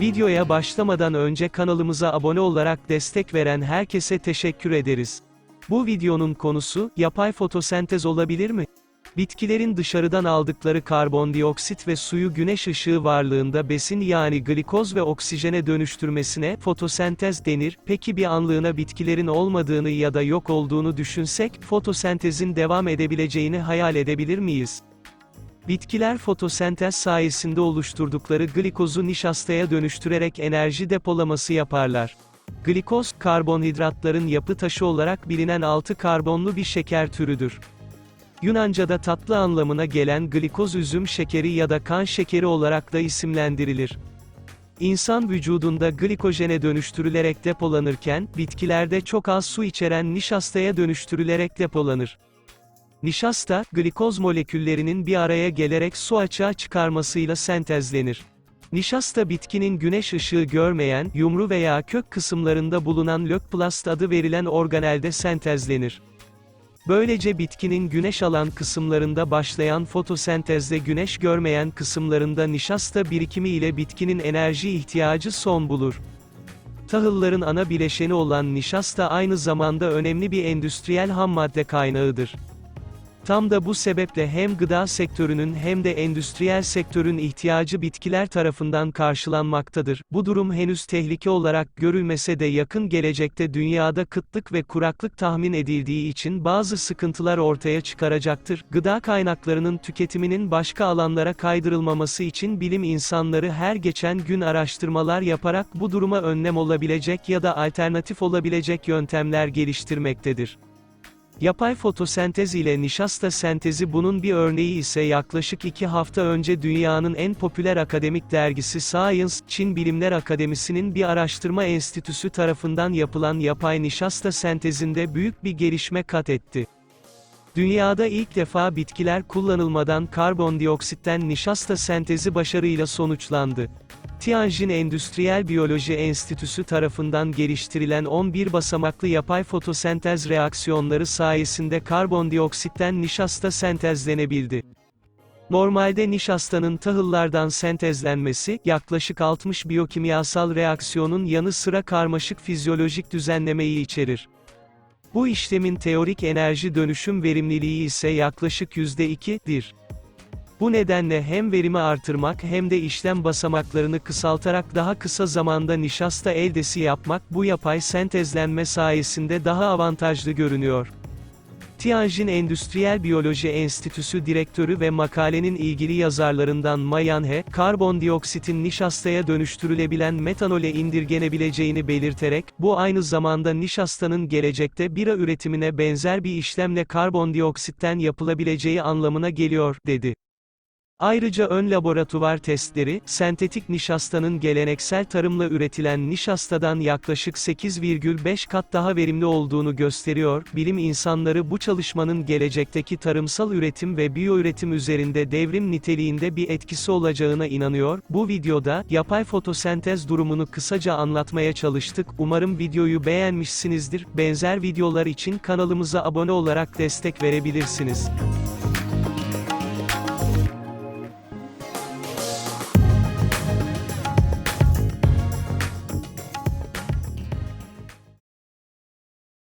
Videoya başlamadan önce kanalımıza abone olarak destek veren herkese teşekkür ederiz. Bu videonun konusu, yapay fotosentez olabilir mi? Bitkilerin dışarıdan aldıkları karbondioksit ve suyu güneş ışığı varlığında besin yani glikoz ve oksijene dönüştürmesine fotosentez denir. Peki bir anlığına bitkilerin olmadığını ya da yok olduğunu düşünsek, fotosentezin devam edebileceğini hayal edebilir miyiz? Bitkiler fotosentez sayesinde oluşturdukları glikozu nişastaya dönüştürerek enerji depolaması yaparlar. Glikoz, karbonhidratların yapı taşı olarak bilinen 6 karbonlu bir şeker türüdür. Yunanca'da tatlı anlamına gelen glikoz üzüm şekeri ya da kan şekeri olarak da isimlendirilir. İnsan vücudunda glikojene dönüştürülerek depolanırken, bitkilerde çok az su içeren nişastaya dönüştürülerek depolanır. Nişasta, glikoz moleküllerinin bir araya gelerek su açığa çıkarmasıyla sentezlenir. Nişasta bitkinin güneş ışığı görmeyen, yumru veya kök kısımlarında bulunan lökplast adı verilen organelde sentezlenir. Böylece bitkinin güneş alan kısımlarında başlayan fotosentezde güneş görmeyen kısımlarında nişasta birikimi ile bitkinin enerji ihtiyacı son bulur. Tahılların ana bileşeni olan nişasta aynı zamanda önemli bir endüstriyel hammadde kaynağıdır. Tam da bu sebeple hem gıda sektörünün hem de endüstriyel sektörün ihtiyacı bitkiler tarafından karşılanmaktadır. Bu durum henüz tehlike olarak görülmese de yakın gelecekte dünyada kıtlık ve kuraklık tahmin edildiği için bazı sıkıntılar ortaya çıkaracaktır. Gıda kaynaklarının tüketiminin başka alanlara kaydırılmaması için bilim insanları her geçen gün araştırmalar yaparak bu duruma önlem olabilecek ya da alternatif olabilecek yöntemler geliştirmektedir. Yapay fotosentez ile nişasta sentezi bunun bir örneği ise yaklaşık iki hafta önce dünyanın en popüler akademik dergisi Science, Çin Bilimler Akademisi'nin bir araştırma enstitüsü tarafından yapılan yapay nişasta sentezinde büyük bir gelişme kat etti. Dünyada ilk defa bitkiler kullanılmadan karbondioksitten nişasta sentezi başarıyla sonuçlandı. Tianjin Endüstriyel Biyoloji Enstitüsü tarafından geliştirilen 11 basamaklı yapay fotosentez reaksiyonları sayesinde karbondioksitten nişasta sentezlenebildi. Normalde nişastanın tahıllardan sentezlenmesi, yaklaşık 60 biyokimyasal reaksiyonun yanı sıra karmaşık fizyolojik düzenlemeyi içerir. Bu işlemin teorik enerji dönüşüm verimliliği ise yaklaşık %2'dir. Bu nedenle hem verimi artırmak hem de işlem basamaklarını kısaltarak daha kısa zamanda nişasta eldesi yapmak bu yapay sentezlenme sayesinde daha avantajlı görünüyor. Tianjin Endüstriyel Biyoloji Enstitüsü Direktörü ve makalenin ilgili yazarlarından Mayan He, karbondioksitin nişastaya dönüştürülebilen metanole indirgenebileceğini belirterek, bu aynı zamanda nişastanın gelecekte bira üretimine benzer bir işlemle karbondioksitten yapılabileceği anlamına geliyor, dedi. Ayrıca ön laboratuvar testleri, sentetik nişastanın geleneksel tarımla üretilen nişastadan yaklaşık 8,5 kat daha verimli olduğunu gösteriyor. Bilim insanları bu çalışmanın gelecekteki tarımsal üretim ve biyoüretim üzerinde devrim niteliğinde bir etkisi olacağına inanıyor. Bu videoda, yapay fotosentez durumunu kısaca anlatmaya çalıştık. Umarım videoyu beğenmişsinizdir. Benzer videolar için kanalımıza abone olarak destek verebilirsiniz.